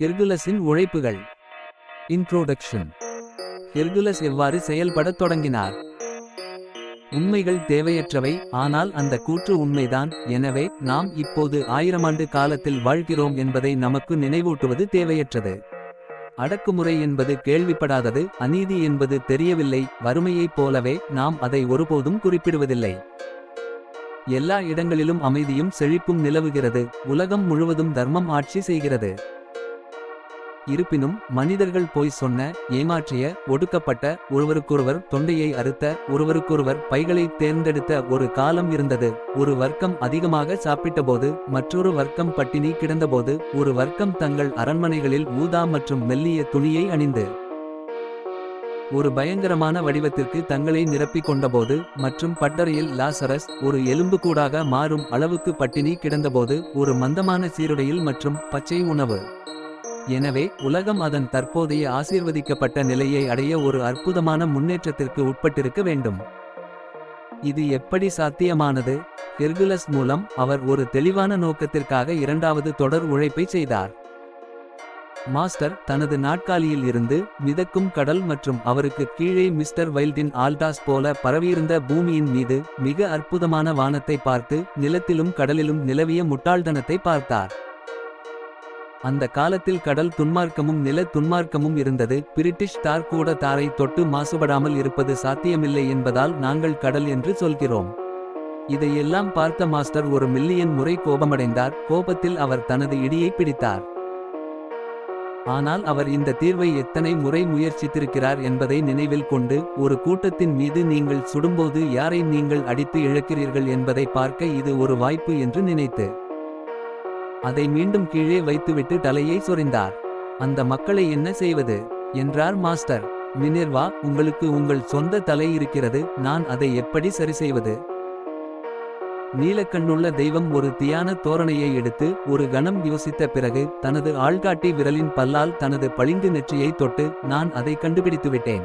ஹெர்குலஸின் உழைப்புகள். Introduction Hercules எவ்வாறு செயல்படத் தொடங்கினார்? உண்மைகள் தேவையற்றவை ஆனால் அந்த கூற்று உண்மைதான் எனவே நாம் இப்போது ஆயிரமாண்டு காலத்தில் வாழ்கிறோம் என்பதை நமக்கு நினைவூட்டுவது தேவையற்றது. அடக்குமுறை என்பது கேள்விப்படாதது அநீதி என்பது தெரியவில்லை வறுமையைப் போலவே நாம் அதை ஒருபோதும் குறிப்பிடுவதில்லை. எல்லா இடங்களிலும் அமைதியும் செழிப்பும் நிலவுகிறது உலகம் முழுவதும் தர்மம் ஆட்சி செய்கிறது. இருப்பினும் மனிதர்கள் போய் சொன்ன ஏமாற்றிய ஒடுக்கப்பட்ட ஒருவருக்கொருவர் தொண்டையை அறுத்த ஒருவருக்கொருவர் பைகளை தேர்ந்தெடுத்த ஒரு காலம் இருந்தது. ஒரு வர்க்கம் அதிகமாக சாப்பிட்டபோது மற்றொரு வர்க்கம் பட்டினி கிடந்தபோது ஒரு வர்க்கம் தங்கள் அரண்மனைகளில் ஊதா மற்றும் மெல்லிய துணியை அணிந்து ஒரு பயங்கரமான வடிவத்திற்கு தங்களை நிரப்பிக் கொண்டபோது மற்றும் பட்டறையில் லாசரஸ் ஒரு எலும்புக்கூடாக மாறும் அளவுக்கு பட்டினி கிடந்தபோது ஒரு மந்தமான சீருடையில் மற்றும் பச்சை உணவு எனவே உலகம் அதன் தற்போதைய ஆசீர்வதிக்கப்பட்ட நிலையை அடைய ஒரு அற்புதமான முன்னேற்றத்திற்கு உட்பட்டிருக்க வேண்டும். இது எப்படி சாத்தியமானது? ஹெர்குலஸ் மூலம் அவர் ஒரு தெளிவான நோக்கத்திற்காக இரண்டாவது தொடர் உழைப்பை செய்தார். மாஸ்டர் தனது நாட்காலியில் இருந்து மிதக்கும் கடல் மற்றும் அவருக்கு கீழே மிஸ்டர் வைல்டின் ஆல்டாஸ் போல பரவியிருந்த பூமியின் மீது மிக அற்புதமான வானத்தை பார்த்து நிலத்திலும் கடலிலும் நிலவிய முட்டாள்தனத்தை பார்த்தார். அந்த காலத்தில் கடல் துன்மார்க்கமும் நில துன்மார்க்கமும் இருந்தது. பிரிட்டிஷ் தார் கூட தாரை தொட்டு மாசுபடாமல் இருப்பது சாத்தியமில்லை என்பதால் நாங்கள் கடல் என்று சொல்கிறோம். இதையெல்லாம் பார்த்த மாஸ்டர் ஒரு மில்லியன் முறை கோபமடைந்தார். கோபத்தில் அவர் தனது இடியை பிடித்தார். ஆனால் அவர் இந்த தீர்வை எத்தனை முறை முயற்சித்திருக்கிறார் என்பதை நினைவில் கொண்டு ஒரு கூட்டத்தின் மீது நீங்கள் சுடும்போது யாரை நீங்கள் அடித்து இழக்கிறீர்கள் என்பதை பார்க்க இது ஒரு வாய்ப்பு என்று நினைத்து அதை மீண்டும் கீழே வைத்துவிட்டு தலையை சொரிந்தார். அந்த மக்களை என்ன செய்வது? என்றார் மாஸ்டர். மினிர்வா உங்களுக்கு உங்கள் சொந்த தலை இருக்கிறது நான் அதை எப்படி சரி செய்வது? நீலக்கண்ணுள்ள தெய்வம் ஒரு தியான தோரணையை எடுத்து ஒரு கணம் யோசித்த பிறகு தனது ஆள்காட்டி விரலின் பல்லால் தனது பளிங்கு நெற்றியை தொட்டு நான் அதை கண்டுபிடித்துவிட்டேன்.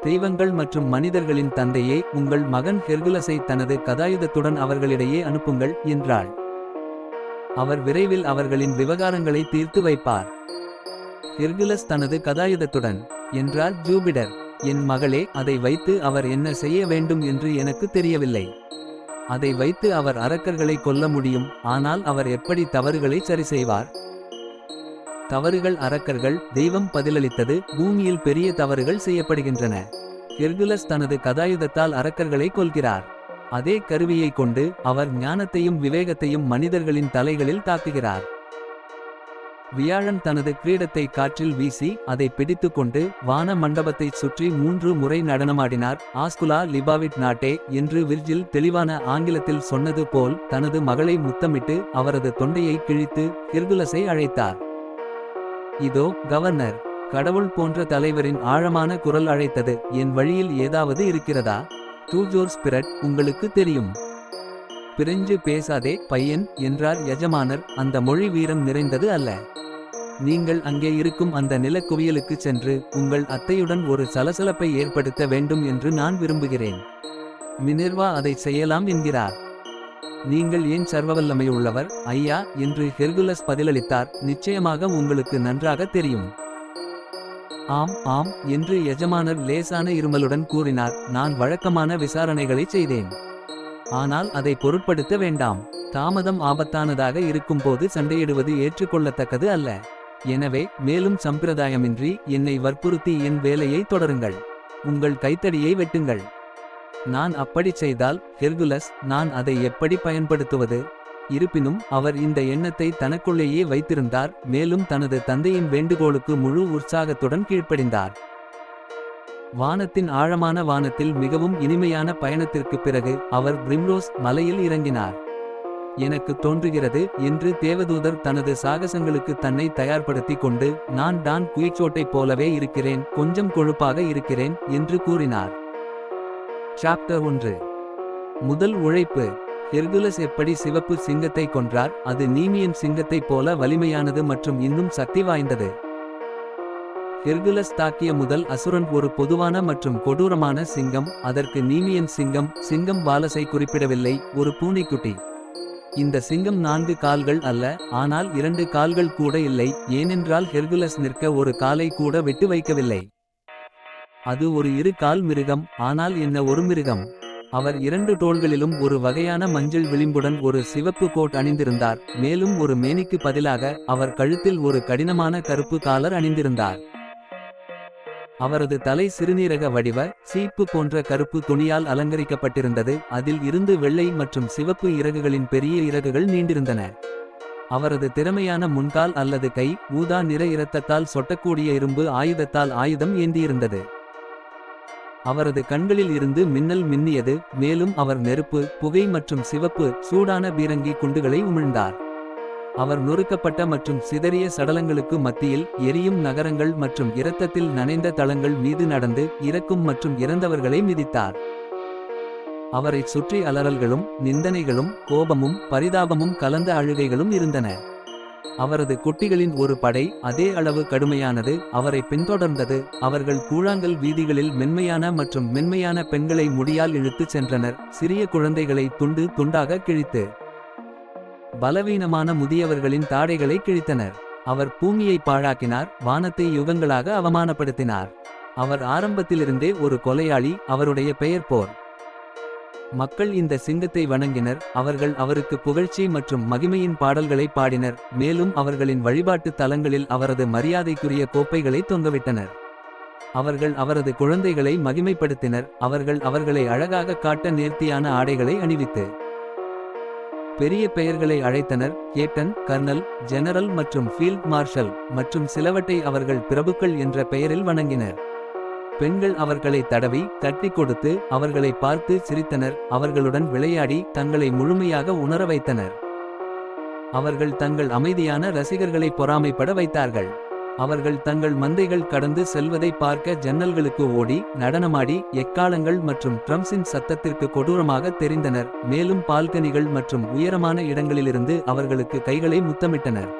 தெய்வங்கள் மற்றும் மனிதர்களின் தந்தையே உங்கள் மகன் ஹெர்குலஸை தனது கதாயுதத்துடன் அவர்களிடையே அனுப்புங்கள் என்றாள். அவர் விரைவில் அவர்களின் விவகாரங்களை தீர்த்து வைப்பார். ஹெர்குலஸ் தனது கதாயுதத்துடன் என்றார் ஜூபிடர் என் மகளே அதை வைத்து அவர் என்ன செய்ய வேண்டும் என்று எனக்கு தெரியவில்லை. அதை வைத்து அவர் அரக்கர்களை கொல்ல முடியும் ஆனால் அவர் எப்படி தவறுகளை சரி செய்வார்? தவறுகள் அரக்கர்கள் தெய்வம் பதிலளித்தது பூமியில் பெரிய தவறுகள் செய்யப்படுகின்றன. ஹெர்குலஸ் தனது கதாயுதத்தால் அரக்கர்களை கொல்கிறார். அதே கருவியை கொண்டு அவர் ஞானத்தையும் விவேகத்தையும் மனிதர்களின் தலைகளில் தாக்குகிறார். வியாழன் தனது கிரீடத்தை காற்றில் வீசி அதை பிடித்துக்கொண்டு வான மண்டபத்தைச் சுற்றி மூன்று முறை நடனமாடினார். ஆஸ்குலா லிபாவிட் நாட்டே என்று விர்ஜில் தெளிவான ஆங்கிலத்தில் சொன்னது போல் தனது மகளை முத்தமிட்டு அவரது தொண்டையை கிழித்து ஹெர்குலஸை அழைத்தார். இதோ கவர்னர் கடவுள் போன்ற தலைவரின் ஆழமான குரல் அழைத்தது. என் வழியில் ஏதாவது இருக்கிறதா? டூஜோர் ஸ்பிரட் உங்களுக்கு தெரியும். பிரெஞ்சு பேசாதே பையன் என்றார் எஜமானர் அந்த மொழி வீரம் நிறைந்தது அல்ல. நீங்கள் அங்கே இருக்கும் அந்த நிலக்குவியலுக்கு சென்று உங்கள் அத்தையுடன் ஒரு சலசலப்பை ஏற்படுத்த வேண்டும் என்று நான் விரும்புகிறேன். மினர்வா அதை செய்யலாம் என்கிறார். நீங்கள் ஏன் சர்வவல்லமை உள்ளவர் ஐயா என்று ஹெர்குலஸ் பதிலளித்தார். நிச்சயமாக உங்களுக்கு நன்றாக தெரியும். ஆம் ஆம் என்று எஜமானர் லேசான இருமலுடன் கூறினார். நான் வழக்கமான விசாரணைகளை செய்தேன். ஆனால் அதை பொருட்படுத்த வேண்டாம். தாமதம் ஆபத்தானதாக இருக்கும்போது சண்டையிடுவது ஏற்றுக்கொள்ளத்தக்கது அல்ல. எனவே மேலும் சம்பிரதாயமின்றி என்னை வற்புறுத்தி என் வேலையை தொடருங்கள். உங்கள் கைத்தடியை வெட்டுங்கள். நான் அப்படிச் செய்தால் ஹெர்குலஸ் நான் அதை எப்படி பயன்படுத்துவது? இருப்பினும் அவர் இந்த எண்ணத்தை தனக்குள்ளேயே வைத்திருந்தார் மேலும் தனது தந்தையின் வேண்டுகோளுக்கு முழு உற்சாகத்துடன் கீழ்ப்படிந்தார். வானத்தின் ஆழமான வானத்தில் மிகவும் இனிமையான பயணத்திற்குப் பிறகு அவர் பிரிம்ரோஸ் மலையில் இறங்கினார். எனக்கு தோன்றுகிறது என்று தேவதூதர் தனது சாகசங்களுக்கு தன்னை தயார்படுத்திக் கொண்டு நான் டான் குயிக்சோட்டைப் போலவே இருக்கிறேன் கொஞ்சம் கொழுப்பாக இருக்கிறேன் என்று கூறினார். சாப்டர் ஒன்று. முதல் உழைப்பு. ஹெர்குலஸ் எப்படி சிவப்பு சிங்கத்தை கொன்றார் அது நீமியன் சிங்கத்தைப் போல வலிமையானது மற்றும் இன்னும் சக்தி வாய்ந்தது. ஹெர்குலஸ் தாக்கிய முதல் அசுரன் ஒரு பொதுவான மற்றும் கொடூரமான சிங்கம் அதற்கு நீமியன் சிங்கம் சிங்கம் வாலஸை குறிப்பிடவில்லை ஒரு பூனைக்குட்டி. இந்த சிங்கம் நான்கு கால்கள் அல்ல ஆனால் இரண்டு கால்கள் கூட இல்லை ஏனென்றால் ஹெர்குலஸ் நிற்க ஒரு காலை கூட விட்டு வைக்கவில்லை. அது ஒரு இரு கால் மிருகம் ஆனால் என்ன ஒரு மிருகம்? அவர் இரண்டு டோல்களிலும் ஒரு வகையான மஞ்சள் விளிம்புடன் ஒரு சிவப்பு கோட் அணிந்திருந்தார். மேலும் ஒரு மேனிக்கு பதிலாக அவர் கழுத்தில் ஒரு கடினமான கருப்பு காலர் அணிந்திருந்தார். அவரது தலை சிறுநீரக வடிவ சீப்பு போன்ற கருப்பு துணியால் அலங்கரிக்கப்பட்டிருந்தது. அதில் இருந்து வெள்ளை மற்றும் சிவப்பு இறகுகளின் பெரிய இறகுகள் நீண்டிருந்தன. அவரது திறமையான முன்கால் அல்லது கை ஊதா நிற இரத்தத்தால் சொட்டக்கூடிய இரும்பு ஆயுதத்தால் ஆயுதம் ஏந்தியிருந்தது. அவரது கண்களில் இருந்து மின்னல் மின்னியது மேலும் அவர் நெருப்பு புகை மற்றும் சிவப்பு சூடான பீரங்கி குண்டுகளை உமிழ்ந்தார். அவர் நொறுக்கப்பட்ட மற்றும் சிதறிய சடலங்களுக்கு மத்தியில் எரியும் நகரங்கள் மற்றும் இரத்தத்தில் நனைந்த தளங்கள் மீது நடந்து இறக்கும் மற்றும் இறந்தவர்களை மிதித்தார். அவரைச் சுற்றி அலறல்களும் நிந்தனைகளும் கோபமும் பரிதாபமும் கலந்த அழுகைகளும் இருந்தன. அவரது குட்டிகளின் ஒரு படை அதே அளவு கடுமையானது அவரை பின்தொடர்ந்தது. அவர்கள் கூழாங்கல் வீதிகளில் மென்மையான மற்றும் மென்மையான பெண்களை முடியால் இழுத்துச் சென்றனர். சிறிய குழந்தைகளை துண்டு துண்டாக கிழித்து பலவீனமான முதியவர்களின் தாடைகளை கிழித்தனர். அவர் பூமியை பாழாக்கினார் வானத்தை யுகங்களாக அவமானப்படுத்தினார். அவர் ஆரம்பத்திலிருந்தே ஒரு கொலையாளி அவருடைய பெயர் போர். மக்கள் இந்த சிங்கத்தை வணங்கினர் அவர்கள் அவருக்கு புகழ்ச்சி மற்றும் மகிமையின் பாடல்களை பாடினர் மேலும் அவர்களின் வழிபாட்டு தலங்களில் அவரது மரியாதைக்குரிய கோப்பைகளை தொங்கவிட்டனர். அவர்கள் அவரது குழந்தைகளை மகிமைப்படுத்தினர் அவர்கள் அவர்களை அழகாக காட்ட நேர்த்தியான ஆடைகளை அணிவித்து பெரிய பெயர்களை அழைத்தனர் கேப்டன் கர்னல் ஜெனரல் மற்றும் ஃபீல்ட் மார்ஷல் மற்றும் சிலவற்றை அவர்கள் பிரபுக்கள் என்ற பெயரில் வணங்கினர். பெண்கள் அவர்களை தடவி தட்டி கொடுத்து அவர்களை பார்த்து சிரித்தனர். அவர்களுடன் விளையாடி தங்களை முழுமையாக உணர வைத்தனர். அவர்கள் தங்கள் அமைதியான ரசிகர்களை பொறாமைப்பட வைத்தார்கள். அவர்கள் தங்கள் மந்தைகள் கடந்து செல்வதை பார்க்க ஜன்னல்களுக்கு ஓடி நடனமாடி எக்காலங்கள் மற்றும் ட்ரம்ஸின் சத்தத்திற்கு கொடூரமாக தெரிந்தனர். மேலும் பால்கனிகள் மற்றும் உயரமான இடங்களிலிருந்து அவர்களுக்கு கைகளை முத்தமிட்டனர்.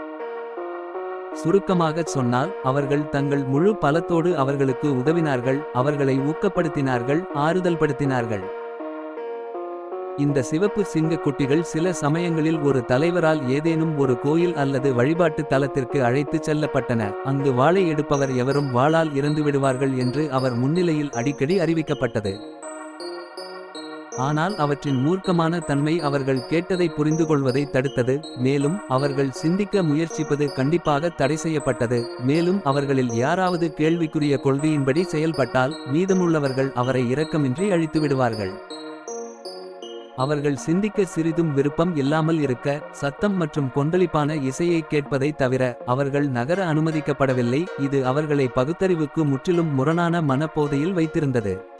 சுருக்கமாகச் சொன்னால் அவர்கள் தங்கள் முழு பலத்தோடு அவர்களுக்கு உதவினார்கள் அவர்களை ஊக்கப்படுத்தினார்கள் ஆறுதல்படுத்தினார்கள். இந்த சிவப்பு சிங்க குட்டிகள் சில சமயங்களில் ஒரு தலைவரால் ஏதேனும் ஒரு கோயில் அல்லது வழிபாட்டு தலத்திற்கு அழைத்துச் செல்லப்பட்டன. அங்கு வாளை எடுப்பவர் எவரும் வாளால் இறந்து விடுவார்கள் என்று அவர் முன்னிலையில் அடிக்கடி அறிவிக்கப்பட்டது. ஆனால் அவற்றின் மூர்க்கமான தன்மை அவர்கள் கேட்டதை புரிந்துகொள்வதை தடுத்தது மேலும் அவர்கள் சிந்திக்க முயற்சிப்பது கண்டிப்பாக தடை செய்யப்பட்டது மேலும் அவர்களில் யாராவது கேள்விக்குரிய கொள்கையின்படி செயல்பட்டால் மீதமுள்ளவர்கள் அவரை இரக்கமின்றி அழித்து விடுவார்கள். அவர்கள் சிந்திக்க சிறிதும் விருப்பம் இல்லாமல் இருக்க சத்தம் மற்றும் கொந்தளிப்பான இசையை கேட்பதை தவிர அவர்கள் நகர அனுமதிக்கப்படவில்லை இது அவர்களை பகுத்தறிவுக்கு முற்றிலும் முரணான மனப்போதையில் வைத்திருந்தது.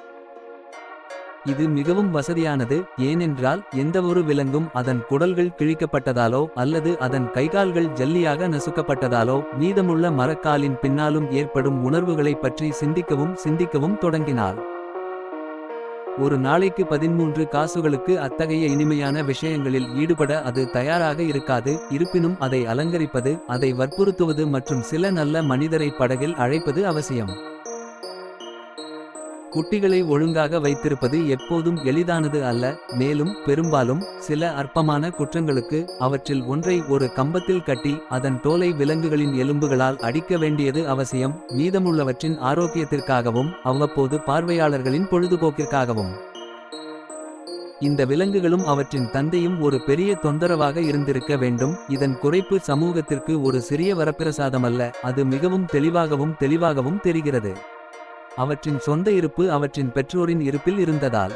இது மிகவும் வசதியானது ஏனென்றால் எந்தவொரு விலங்கும் அதன் குடல்கள் கிழிக்கப்பட்டதாலோ அல்லது அதன் கைகால்கள் ஜல்லியாக நசுக்கப்பட்டதாலோ மீதமுள்ள மரக்காலின் பின்னாலும் ஏற்படும் உணர்வுகளைப் பற்றி சிந்திக்கவும் சிந்திக்கவும் தொடங்கினாள். ஒரு நாளைக்கு பதிமூன்று காசுகளுக்கு அத்தகைய இனிமையான விஷயங்களில் ஈடுபட அது தயாராக இருக்காது இருப்பினும் அதை அலங்கரிப்பது அதை வற்புறுத்துவது மற்றும் சில நல்ல மனிதரை படகில் அழைப்பது அவசியம். குட்டிகளை ஒழுங்காக வைத்திருப்பது எப்போதும் எளிதானது அல்ல. மேலும் பெரும்பாலும் சில அற்பமான குற்றங்களுக்கு அவற்றில் ஒன்றை ஒரு கம்பத்தில் கட்டி அதன் தோலை விலங்குகளின் எலும்புகளால் அடிக்க வேண்டியது அவசியம். மீதமுள்ளவற்றின் ஆரோக்கியத்திற்காகவும் அவ்வப்போது பார்வையாளர்களின் பொழுதுபோக்கிற்காகவும். இந்த விலங்குகளும் அவற்றின் தந்தையும் ஒரு பெரிய தொந்தரவாக இருந்திருக்க வேண்டும். இதன் குறைப்பு சமூகத்திற்கு ஒரு சிறிய வரப்பிரசாதமல்ல. அது மிகவும் தெளிவாகவும் தெளிவாகவும் தெரிகிறது. அவற்றின் சொந்த இருப்பு அவற்றின் பெற்றோரின் இருப்பில் இருந்ததால்.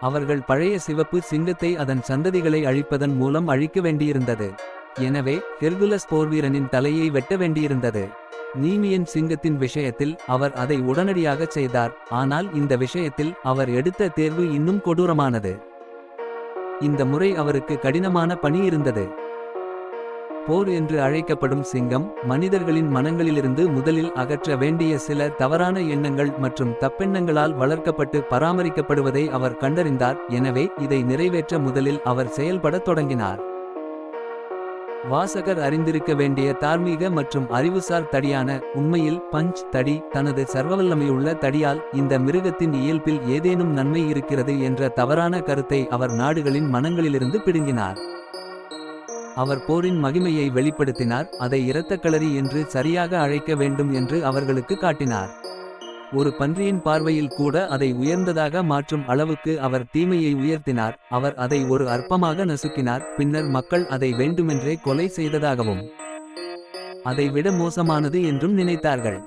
அவர்கள் பழைய சிவப்பு சிங்கத்தை அதன் சந்ததிகளை அழிப்பதன் மூலம் அழிக்க வேண்டியிருந்தது. எனவே ஹெர்குலஸ் போர்வீரனின் தலையை வெட்ட வேண்டியிருந்தது. நீமியன் சிங்கத்தின் விஷயத்தில் அவர் அதை உடனடியாகச் செய்தார் ஆனால் இந்த விஷயத்தில் அவர் எடுத்த தேர்வு இன்னும் கொடூரமானது. இந்த முறை அவருக்கு கடினமான பணி இருந்தது. போர் என்று அழைக்கப்படும் சிங்கம் மனிதர்களின் மனங்களிலிருந்து முதலில் அகற்ற வேண்டிய சில தவறான எண்ணங்கள் மற்றும் தப்பெண்ணங்களால் வளர்க்கப்பட்டு பராமரிக்கப்படுவதை அவர் கண்டறிந்தார். எனவே இதை நிறைவேற்ற முதலில் அவர் செயல்படத் தொடங்கினார். வாசகர் அறிந்திருக்க வேண்டிய தார்மீக மற்றும் அறிவுசார் தடியான உண்மையில் பஞ்ச் தடி தனது சர்வவல்லமையுள்ள தடியால் இந்த மிருகத்தின் இயல்பில் ஏதேனும் நன்மை இருக்கிறது என்ற தவறான கருத்தை அவர் நாடுகளின் மனங்களிலிருந்து பிடுங்கினார். அவர் போரின் மகிமையை வெளிப்படுத்தினார் அதை இரத்தக்களரி என்று சரியாக அழைக்க வேண்டும் என்று அவர்களுக்கு காட்டினார். ஒரு பன்றியின் பார்வையில் கூட அதை உயர்ந்ததாக மாற்றும் அளவுக்கு அவர் தீமையை உயர்த்தினார் அவர் அதை ஒரு அற்பமாக நசுக்கினார் பின்னர் மக்கள் அதை வேண்டுமென்றே கொலை செய்ததாகவும். அதை விட மோசமானது என்றும் நினைத்தார்கள்.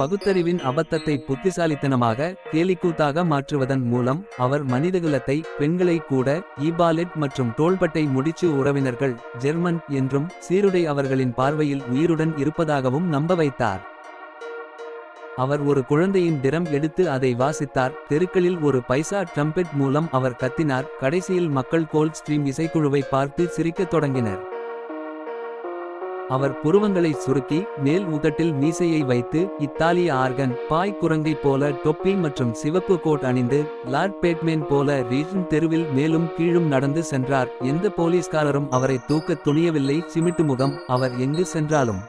பகுத்தறிவின் அபத்தத்தை புத்திசாலித்தனமாக கேலிக்கூத்தாக மாற்றுவதன் மூலம் அவர் மனிதகுலத்தை பெண்களை கூட ஈபாலெட் மற்றும் தோள்பட்டை முடிச்சு உறவினர்கள் ஜெர்மன் என்றும் சீருடை அவர்களின் பார்வையில் உயிருடன் இருப்பதாகவும் நம்ப வைத்தார். அவர் ஒரு குழந்தையின் திறம் எடுத்து அதை வாசித்தார் தெருக்களில் ஒரு பைசா ட்ரம்பெட் மூலம் அவர் கத்தினார் கடைசியில் மக்கள் கோல்ட் ஸ்ட்ரீம் இசைக்குழுவை பார்த்து சிரிக்கத் தொடங்கினர். அவர் புருவங்களை சுருக்கி மேல் உதட்டில் மீசையை வைத்து இத்தாலிய ஆர்கன் பாய் குரங்கை போல தொப்பி மற்றும் சிவப்பு கோட் அணிந்து லார்ட் பேட்மேன் போல ரீஜன் தெருவில் மேலும் கீழும் நடந்து சென்றார். எந்த போலீஸ்காரரும் அவரை தூக்கத் துணியவில்லை. சிமிட்டு முகம் அவர் எங்கு சென்றாலும்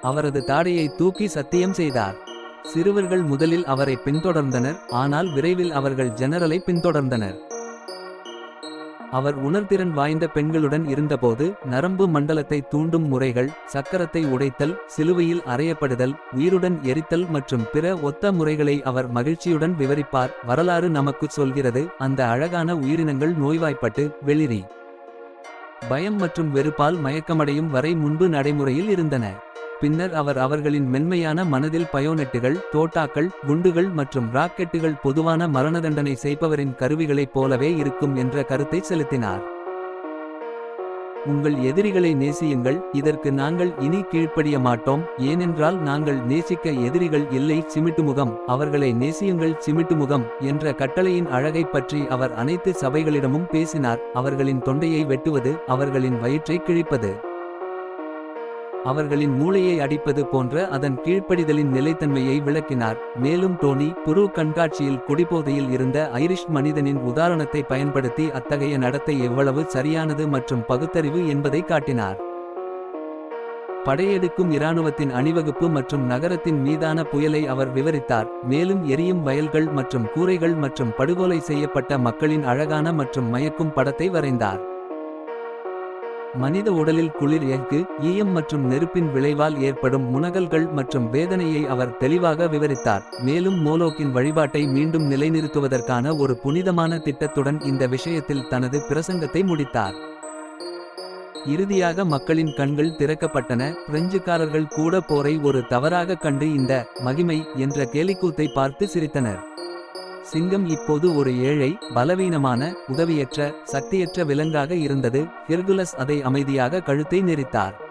அவரது தாடையை தூக்கி சத்தியம் செய்தார். சிறுவர்கள் முதலில் அவரை பின்தொடர்ந்தனர். ஆனால் விரைவில் அவர்கள் ஜெனரலை பின்தொடர்ந்தனர். அவர் உணர்திறன் வாய்ந்த பெண்களுடன் இருந்தபோது நரம்பு மண்டலத்தை தூண்டும் முறைகள் சக்கரத்தை உடைத்தல் சிலுவையில் அறையப்படுதல் உயிருடன் எரித்தல் மற்றும் பிற ஒத்த முறைகளை அவர் மகிழ்ச்சியுடன் விவரிப்பார். வரலாறு நமக்கு சொல்கிறது அந்த அழகான உயிரினங்கள் நோய்வாய்ப்பட்டு வெளிரி. பயம் மற்றும் வெறுப்பால் மயக்கமடையும் வரை முன்பு நடைமுறையில் இருந்தன. பின்னர் அவர் அவர்களின் மென்மையான மனதில் பயோனெட்டுகள் தோட்டாக்கள் குண்டுகள் மற்றும் ராக்கெட்டுகள் பொதுவான மரணதண்டனை செய்பவரின் கருவிகளைப் போலவே இருக்கும் என்ற கருத்தை செலுத்தினார். உங்கள் எதிரிகளை நேசியுங்கள் இதற்கு நாங்கள் இனி கீழ்ப்படிய மாட்டோம் ஏனென்றால் நாங்கள் நேசிக்க எதிரிகள் இல்லை சிமிட்டுமுகம் அவர்களை நேசியுங்கள் சிமிட்டுமுகம் என்ற கட்டளையின் அழகைப் பற்றி அவர் அனைத்து சபைகளிடமும் பேசினார் அவர்களின் தொண்டையை வெட்டுவது அவர்களின் வயிற்றை கிழிப்பது. அவர்களின் மூளையை அடிப்பது போன்ற அதன் கீழ்ப்படிதலின் நிலைத்தன்மையை விளக்கினார். மேலும் டோனி புரு கண்காட்சியில் குடிபோதையில் இருந்த ஐரிஷ் மனிதனின் உதாரணத்தை பயன்படுத்தி அத்தகைய நடத்தை எவ்வளவு சரியானது மற்றும் பகுத்தறிவு என்பதை காட்டினார். படையெடுக்கும் இராணுவத்தின் அணிவகுப்பு மற்றும் நகரத்தின் மீதான புயலை அவர் விவரித்தார். மேலும் எரியும் வயல்கள் மற்றும் கூரைகள் மற்றும் படுகொலை செய்யப்பட்ட மக்களின் அழகான மற்றும் மயக்கும் படத்தை வரைந்தார். மனித உடலில் குளிர் எஃகு ஈயம் மற்றும் நெருப்பின் விளைவால் ஏற்படும் முனகல்கள் மற்றும் வேதனையை அவர் தெளிவாக விவரித்தார். மேலும் மோலோக்கின் வழிபாட்டை மீண்டும் நிலைநிறுத்துவதற்கான ஒரு புனிதமான திட்டத்துடன் இந்த விஷயத்தில் தனது பிரசங்கத்தை முடித்தார். இறுதியாக மக்களின் கண்கள் திறக்கப்பட்டன. பிரெஞ்சுக்காரர்கள் கூட போரை ஒரு தவறாக கண்டு இந்த மகிமை என்ற கேலிக்கூத்தை பார்த்து சிரித்தனர். சிங்கம் இப்போது ஒரு ஏழை பலவீனமான உதவியற்ற சக்தியற்ற விலங்காக இருந்தது. ஹெர்குலஸ் அதை அமைதியாக கழுத்தை நெரித்தார்.